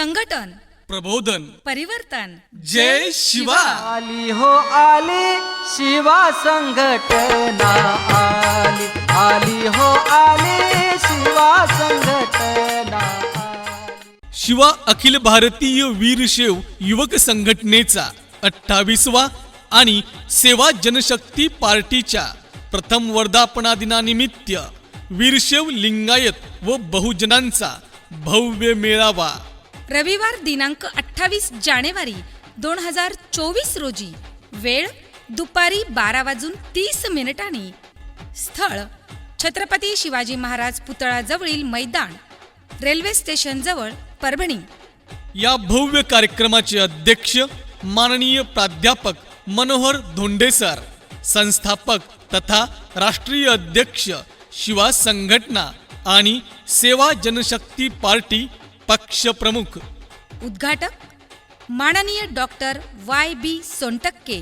संघटन प्रबोधन. परिवर्तन. जय शिवा. आली हो आली शिवा संघटना आली. आली हो आली शिवा संघटना. शिवा अखिल भारतीय वीरशैव युवक संघटनेचा अठ्ठावीसवा आणि सेवा जनशक्ती पार्टीच्या प्रथम वर्धापना दिनानिमित्त वीरशैव लिंगायत व बहुजनांचा भव्य मेळावा रविवार दिनांक अठ्ठावीस जानेवारी दोन हजार चोवीस रोजी. वेळ दुपारी बारा वाजून तीस मिनिटांनी. स्थळ छत्रपती शिवाजी महाराज पुतळाजवळील मैदान रेल्वे स्टेशन जवळ परभणी. या भव्य कार्यक्रमाचे अध्यक्ष माननीय प्राध्यापक मनोहर धोंडेसर संस्थापक तथा राष्ट्रीय अध्यक्ष शिवा संघटना आणि सेवा जनशक्ती पार्टी पक्षप्रमुख उद्घाटक माननीय डॉक्टर वाय बी सोनटक्के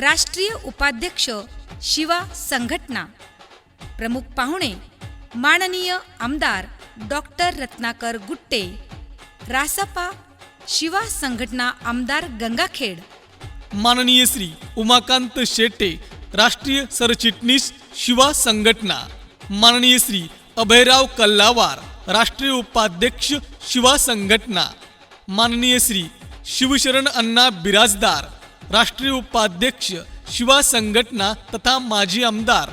राष्ट्रीय उपाध्यक्ष शिवा संघटना प्रमुख पाहुणे माननीय आमदार डॉक्टर रत्नाकर गुट्टे रासपा शिवा संघटना आमदार गंगाखेड माननीय श्री उमाकांत शेट्टे राष्ट्रीय सरचिटणीस शिवा संघटना माननीय श्री अभयराव कल्लावार राष्ट्रीय उपाध्यक्ष शिवा संघटना माननीय श्री शिवशरण अण्णा बिराजदार राष्ट्रीय उपाध्यक्ष शिवा संघटना तथा माजी आमदार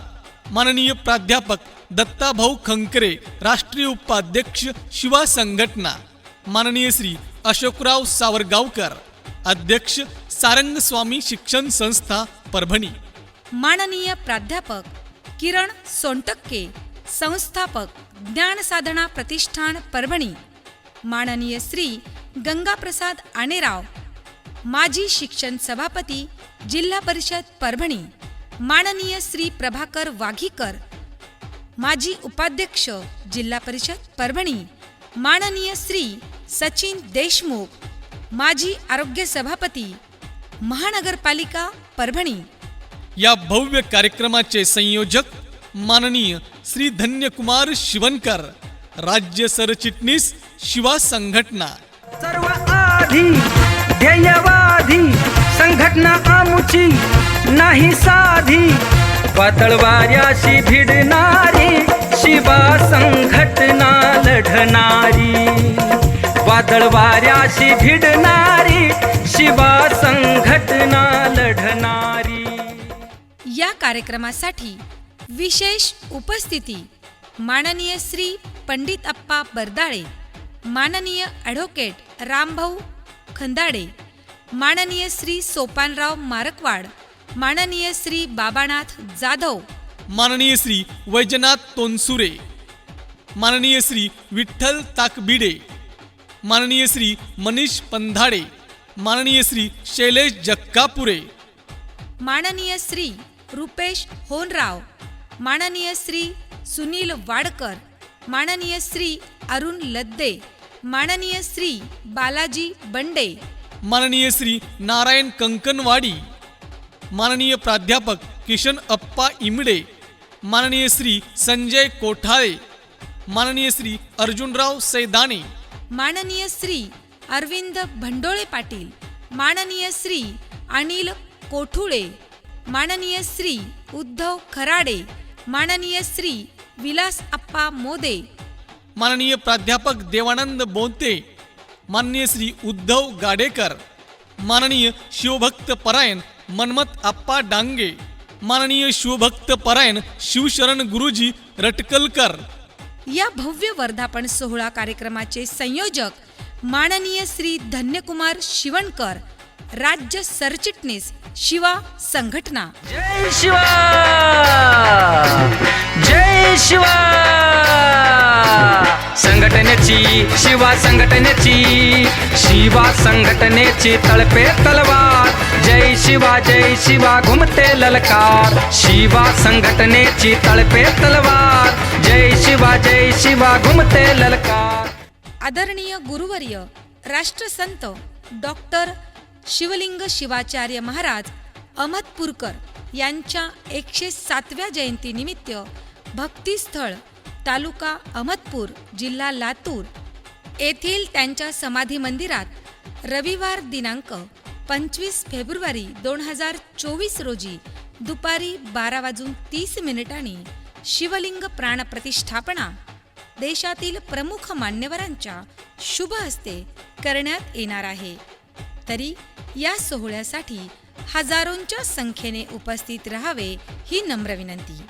माननीय प्राध्यापक दत्ताभाऊ खंकरे राष्ट्रीय उपाध्यक्ष शिवा संघटना माननीय श्री अशोकराव सावरगावकर अध्यक्ष सारंग स्वामी शिक्षण संस्था परभणी. माननीय प्राध्यापक किरण सोनटक्के संस्थापक ज्ञानसाधना प्रतिष्ठान परभणी. माननीय श्री गंगाप्रसाद आणेराव माजी शिक्षण सभापती जिल्हा परिषद परभणी. माननीय श्री प्रभाकर वाघीकर माजी उपाध्यक्ष जिल्हा परिषद परभणी. माननीय श्री सचिन देशमुख माजी आरोग्य सभापती महानगरपालिका परभणी. या भव्य कार्यक्रमाचे संयोजक माननीय श्री धन्यकुमार शिवनकर राज्य सरचिटणीस शिवा संघटना. सर्व आधी ध्येयवादी संघटना आमुची नाही साधी. वादळवाऱ्याशी भिडणारी शिवा संघटना लढणारी. वादळवाऱ्याशी भिडणारी शिवा संघटना लढणारी. या कार्यक्रमासाठी विशेष उपस्थिती. माननीय श्री पंडित अप्पा बरदाळे. माननीय ॲडव्होकेट रामभाऊ खंदाडे. माननीय श्री सोपानराव मारकवाड. माननीय श्री बाबानाथ जाधव. माननीय श्री वैजनाथ तोनसुरे. माननीय श्री विठ्ठल ताकबिडे. माननीय श्री मनीष पंधाडे. माननीय श्री शैलेश जक्कापुरे. माननीय श्री रुपेश होनराव. माननीय श्री सुनील वाडकर माननीय श्री अरुण लद्दे माननीय श्री बालाजी बंडे माननीय श्री नारायण कंकनवाडी माननीय प्राध्यापक किशन अप्पा इमडे माननीय श्री संजय कोठाळे माननीय श्री अर्जुनराव सैदाने माननीय श्री अरविंद भंडोळे पाटील माननीय श्री अनिल कोठुळे माननीय श्री उद्धव खराडे माननीय श्री विलास अप्पा मोदे. माननीय प्राध्यापक देवानंद बोंते माननीय श्री उद्धव गाडेकर माननीय शिवभक्त परायण मनमत आप्पा डांगे माननीय शिवभक्त परायण शिवशरण गुरुजी रटकलकर. या भव्य वर्धापन सोहळा कार्यक्रमाचे संयोजक माननीय श्री धन्यकुमार शिवणकर राज्य सरचिटणीस शिवा संघटना. जय शिवा! जय शिवा! संघटनेची शिवा संघटनेची शिवा संघटनेची तळपे तलवार. जय शिवा जय शिवा घुमते ललकार. शिवा संघटनेची तळपे तलवार. जय शिवा जय शिवा घुमते ललकार. आदरणीय गुरुवर्य राष्ट्रसंत डॉक्टर शिवलिंग शिवाचार्य महाराज अहमदपूरकर यांच्या एकशे सातव्या जयंतीनिमित्त भक्तिस्थळ तालुका अहमदपूर जिल्हा लातूर येथील त्यांच्या समाधी मंदिरात रविवार दिनांक पंचवीस फेब्रुवारी दोन हजार चोवीस रोजी दुपारी बारा वाजून तीस मिनिटांनी शिवलिंग प्राणप्रतिष्ठापना देशातील प्रमुख मान्यवरांच्या शुभ हस्ते करण्यात येणार आहे. तरी या सोहळ्यासाठी हजारोंच्या संख्येने उपस्थित राहावे ही नम्र विनंती.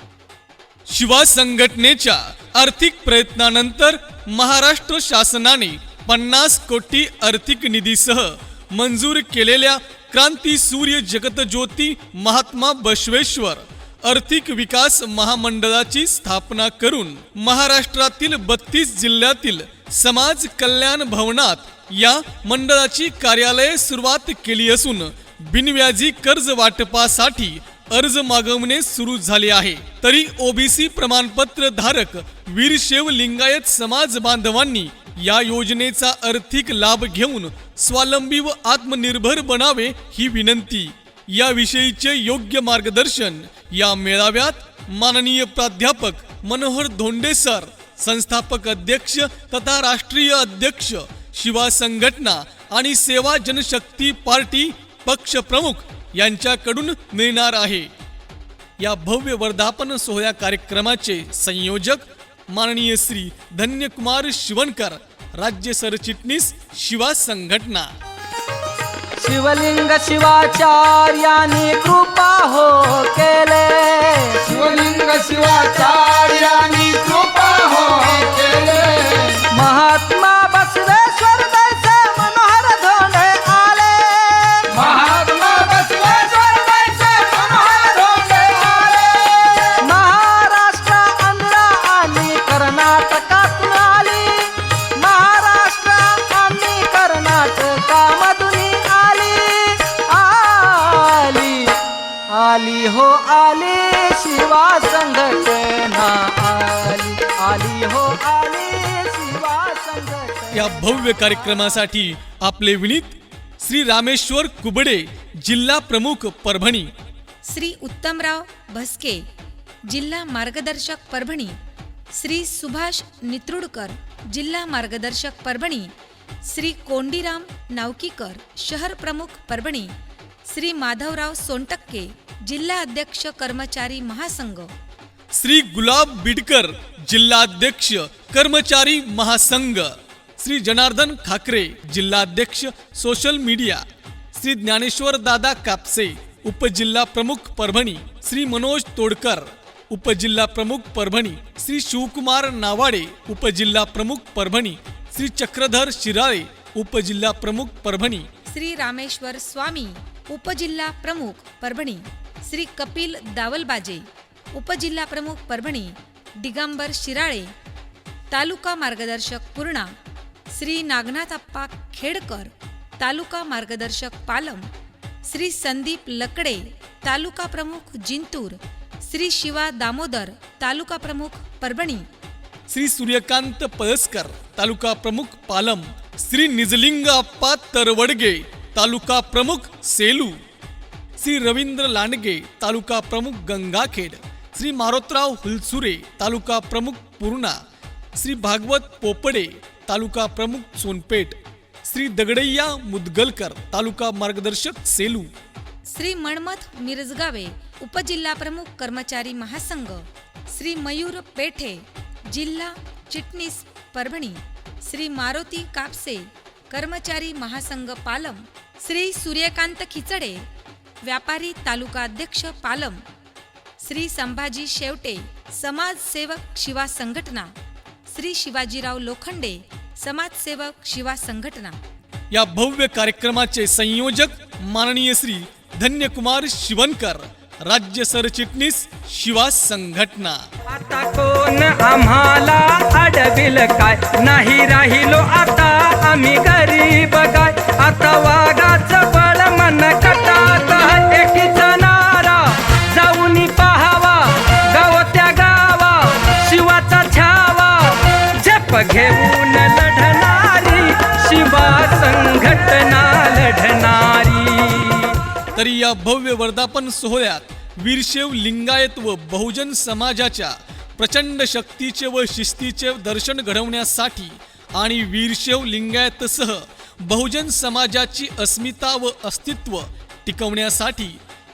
शिवा संघटनेच्या आर्थिक प्रयत्नानंतर महाराष्ट्र शासनाने पन्नास कोटी आर्थिक निधीसह मंजूर केलेल्या क्रांती सूर्य जगतज्योती महात्मा बसवेश्वर आर्थिक विकास महामंडळाची स्थापना करून महाराष्ट्रातील बत्तीस जिल्ह्यातील समाज कल्याण भवनात या मंडळाची कार्यालये सुरुवात केली असून बिनव्याजी कर्ज वाटपासाठी अर्ज मागवणे सुरू झाले आहे. तरी ओबीसी प्रमाणपत्र धारक वीरशैव लिंगायत समाज बांधवांनी या योजनेचा आर्थिक लाभ घेऊन स्वावलंबी व आत्मनिर्भर बनावे ही विनंती. याविषयीचे योग्य मार्गदर्शन या मेळाव्यात माननीय प्राध्यापक मनोहर धोंडे सर संस्थापक अध्यक्ष तथा राष्ट्रीय अध्यक्ष शिवा संघटना आणि सेवा जनशक्ती पार्टी पक्ष प्रमुख यांच्याकडून मिळणार आहे. या भव्य वर्धापन सोहळ्या कार्यक्रमाचे संयोजक माननीय श्री धन्यकुमार शिवणकर राज्य सरचिटणीस शिवा संघटना. शिवलिंग शिवाचार्यानी कृपा हो केले. शिवलिंग शिवाचार्यानी आली हो आली शिवा संघटना आली. आली हो आली शिवा संघटना. या भव्य कार्यक्रमासाठी आपले विनीत श्री रामेश्वर कुबडे जिल्हा प्रमुख परभणी. श्री उत्तमराव भस्के जिल्हा मार्गदर्शक परभणी. श्री सुभाष नित्रुडकर जिल्हा मार्गदर्शक परभणी. श्री कोंडीराम नावकीकर शहर प्रमुख परभणी. श्री माधवराव सोनटक्के जिल्हा अध्यक्ष कर्मचारी महासंघ. श्री गुलाब बिडकर जिल्हाध्यक्ष कर्मचारी महासंघ. श्री जनार्दन खाकरे जिल्हाध्यक्ष सोशल मीडिया. श्री ज्ञानेश्वर दादा कापसे उपजिल्हा प्रमुख परभणी श्री मनोज तोडकर. उपजिल्हा प्रमुख परभणी श्री शिवकुमार नावाडे उपजिल्हा प्रमुख परभणी श्री चक्रधर शिराळे उपजिल्हा प्रमुख परभणी. श्री रामेश्वर स्वामी उपजिल्हा प्रमुख परभणी. श्री कपिल दावलबाजे. उपजिल्हा प्रमुख परभणी. दिगंबर शिराळे. तालुका मार्गदर्शक पूर्णा. श्री नागनाथाप्पा खेडकर. तालुका मार्गदर्शक पालम. श्री संदीप लकडे. तालुका प्रमुख जिंतूर. श्री शिवा दामोदर. तालुका प्रमुख परभणी. श्री सूर्यकांत पळसकर. तालुका प्रमुख पालम. श्री निजलिंग तरवडगे. तालुका प्रमुख सेलू श्री रवींद्र लांडगे तालुका प्रमुख गंगाखेड श्री मारोतराव हुलसुरे तालुका प्रमुख पूर्णा श्री भागवत पोपडे तालुका प्रमुख सोनपेठ श्री दगडैया मुदगलकर तालुका मार्गदर्शक सेलू. श्री मणमथ मिरजगावे उपजिल्हा प्रमुख कर्मचारी महासंघ. श्री मयूर पेठे जिल्हा चिटणीस परभणी. श्री मारुती कापसे कर्मचारी महासंघ पालम. श्री सूर्यकांत खिचडे व्यापारी तालुका अध्यक्ष पालम श्री संभाजी शेवटे समाजसेवक शिवा संघटना श्री शिवाजीराव लोखंडे समाजसेवक शिवा संघटना. या भव्य कार्यक्रमाचे संयोजक माननीय श्री धन्यकुमार शिवनकर राज्य सरचिटणीस शिवा संघटना. आता कोण आम्हाला अडविल काय? नाही राहिलो आता आम्ही गरीब काय? आता वाघाचं या भव्य वर्धापन सोहळ्यात वीरशैव लिंगायत व बहुजन समाजाच्या प्रचंड शक्तीचे व शिस्तीचे दर्शन घडवण्यासाठी आणि वीरशैव लिंगायतसह बहुजन समाजाची अस्मिता व अस्तित्व टिकवण्यासाठी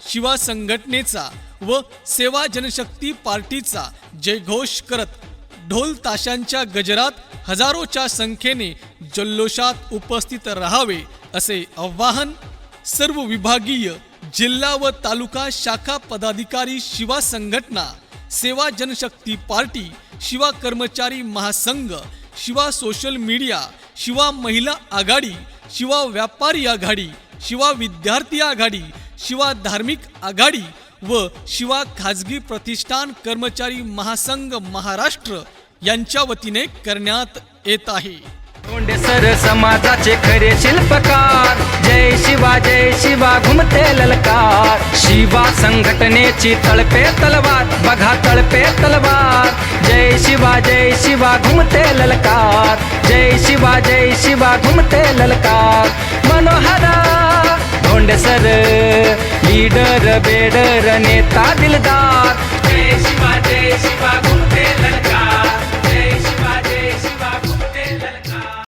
शिवा संघटनेचा व सेवा जनशक्ती पार्टीचा जयघोष करत ढोल ताशांच्या गजरात हजारोच्या संख्येने जल्लोषात उपस्थित राहावे असे आवाहन सर्व विभागीय जिल्हा व तालुका शाखा पदाधिकारी शिवा संघटना सेवा जनशक्ती पार्टी शिवा कर्मचारी महासंघ शिवा सोशल मीडिया शिवा महिला आघाडी शिवा व्यापारी आघाडी शिवा विद्यार्थी आघाडी शिवा धार्मिक आघाडी व शिवा खाजगी प्रतिष्ठान कर्मचारी महासंघ महाराष्ट्र यांच्या वतीने करण्यात येत आहे. सर समाजाचे खरे शिल्पकार. जय शिवा जय शिवा घुमते ललकार. शिवा संघटनेची तळपे तलवार. बघा तळपे तलवार. जय शिवा जय शिवा घुमते ललकार. जय शिवा जय शिवा घुमते ललकार. मनोहरा धोंडे सर लीडर बेडर नेता दिलदार. जय शिवा जय शिवा घुमते